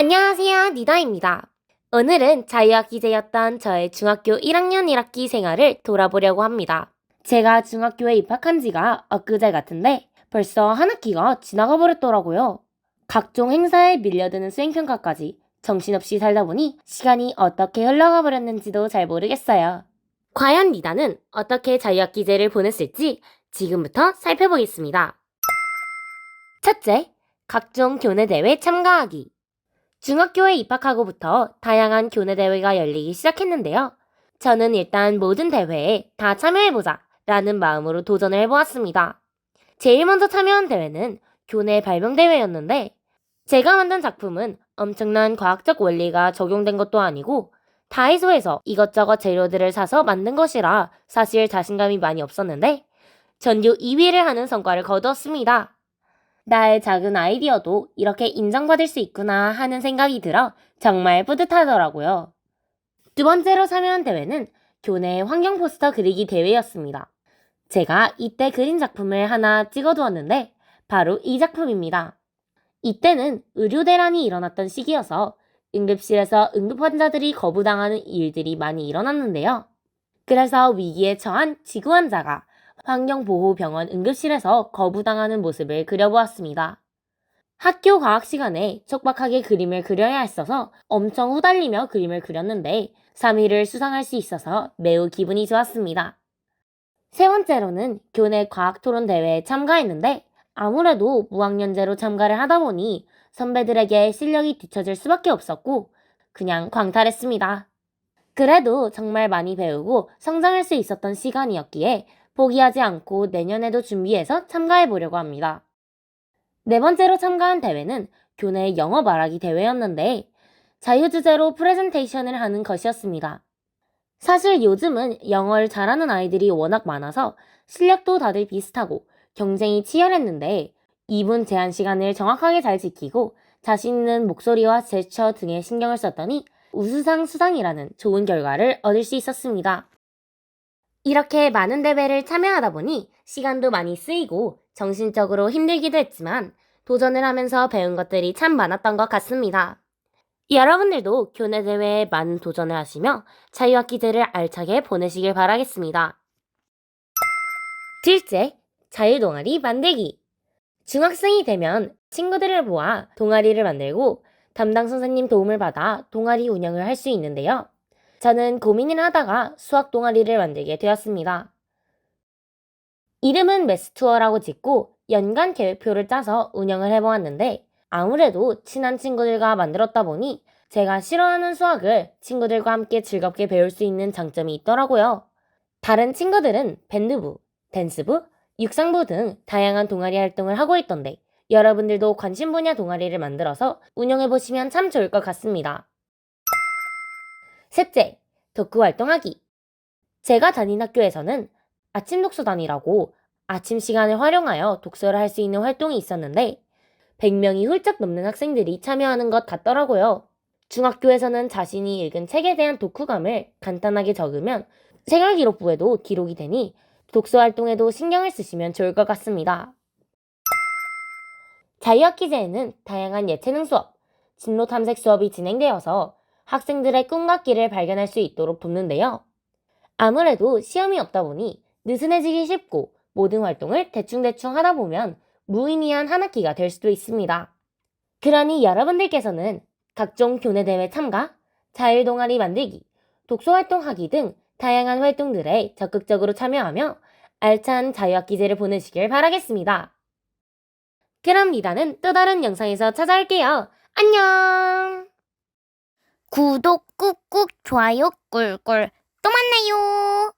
안녕하세요, 니다입니다. 오늘은 자유학 기제였던 저의 중학교 1학년 1학기 생활을 돌아보려고 합니다. 제가 중학교에 입학한 지가 엊그제 같은데 벌써 한 학기가 지나가 버렸더라고요. 각종 행사에 밀려드는 수행평가까지 정신없이 살다 보니 시간이 어떻게 흘러가 버렸는지도 잘 모르겠어요. 과연 니다는 어떻게 자유학 기제를 보냈을지 지금부터 살펴보겠습니다. 첫째, 각종 교내 대회 참가하기. 중학교에 입학하고부터 다양한 교내 대회가 열리기 시작했는데요. 저는 일단 모든 대회에 다 참여해보자 라는 마음으로 도전을 해보았습니다. 제일 먼저 참여한 대회는 교내 발명대회였는데 제가 만든 작품은 엄청난 과학적 원리가 적용된 것도 아니고 다이소에서 이것저것 재료들을 사서 만든 것이라 사실 자신감이 많이 없었는데 전교 2위를 하는 성과를 거두었습니다. 나의 작은 아이디어도 이렇게 인정받을 수 있구나 하는 생각이 들어 정말 뿌듯하더라고요. 두 번째로 참여한 대회는 교내 환경 포스터 그리기 대회였습니다. 제가 이때 그린 작품을 하나 찍어두었는데 바로 이 작품입니다. 이때는 의료 대란이 일어났던 시기여서 응급실에서 응급 환자들이 거부당하는 일들이 많이 일어났는데요. 그래서 위기에 처한 지구 환자가 환경보호병원 응급실에서 거부당하는 모습을 그려보았습니다. 학교 과학 시간에 촉박하게 그림을 그려야 했어서 엄청 후달리며 그림을 그렸는데 3위를 수상할 수 있어서 매우 기분이 좋았습니다. 세 번째로는 교내 과학 토론 대회에 참가했는데 아무래도 무학년제로 참가를 하다 보니 선배들에게 실력이 뒤처질 수밖에 없었고 그냥 광탈했습니다. 그래도 정말 많이 배우고 성장할 수 있었던 시간이었기에 포기하지 않고 내년에도 준비해서 참가해 보려고 합니다. 네 번째로 참가한 대회는 교내 영어 말하기 대회였는데 자유주제로 프레젠테이션을 하는 것이었습니다. 사실 요즘은 영어를 잘하는 아이들이 워낙 많아서 실력도 다들 비슷하고 경쟁이 치열했는데 2분 제한 시간을 정확하게 잘 지키고 자신 있는 목소리와 제스처 등에 신경을 썼더니 우수상 수상이라는 좋은 결과를 얻을 수 있었습니다. 이렇게 많은 대회를 참여하다 보니 시간도 많이 쓰이고 정신적으로 힘들기도 했지만 도전을 하면서 배운 것들이 참 많았던 것 같습니다. 여러분들도 교내 대회에 많은 도전을 하시며 자유학기제를 알차게 보내시길 바라겠습니다. 둘째, 자유동아리 만들기. 중학생이 되면 친구들을 모아 동아리를 만들고 담당 선생님 도움을 받아 동아리 운영을 할 수 있는데요. 저는 고민을 하다가 수학 동아리를 만들게 되었습니다. 이름은 메스투어라고 짓고 연간 계획표를 짜서 운영을 해보았는데 아무래도 친한 친구들과 만들었다 보니 제가 싫어하는 수학을 친구들과 함께 즐겁게 배울 수 있는 장점이 있더라고요. 다른 친구들은 밴드부, 댄스부, 육상부 등 다양한 동아리 활동을 하고 있던데 여러분들도 관심 분야 동아리를 만들어서 운영해보시면 참 좋을 것 같습니다. 셋째, 독후 활동하기. 제가 다닌 학교에서는 아침 독서단이라고 아침 시간을 활용하여 독서를 할 수 있는 활동이 있었는데 100명이 훌쩍 넘는 학생들이 참여하는 것 같더라고요. 중학교에서는 자신이 읽은 책에 대한 독후감을 간단하게 적으면 생활 기록부에도 기록이 되니 독서 활동에도 신경을 쓰시면 좋을 것 같습니다. 자유학기제에는 다양한 예체능 수업, 진로 탐색 수업이 진행되어서 학생들의 꿈과 길을 발견할 수 있도록 돕는데요. 아무래도 시험이 없다 보니 느슨해지기 쉽고 모든 활동을 대충대충 하다 보면 무의미한 한 학기가 될 수도 있습니다. 그러니 여러분들께서는 각종 교내 대회 참가, 자율 동아리 만들기, 독서 활동하기 등 다양한 활동들에 적극적으로 참여하며 알찬 자유학기제를 보내시길 바라겠습니다. 그럼 니다는 또 다른 영상에서 찾아올게요. 안녕! 구독 꾹꾹 좋아요 꿀꿀 또 만나요.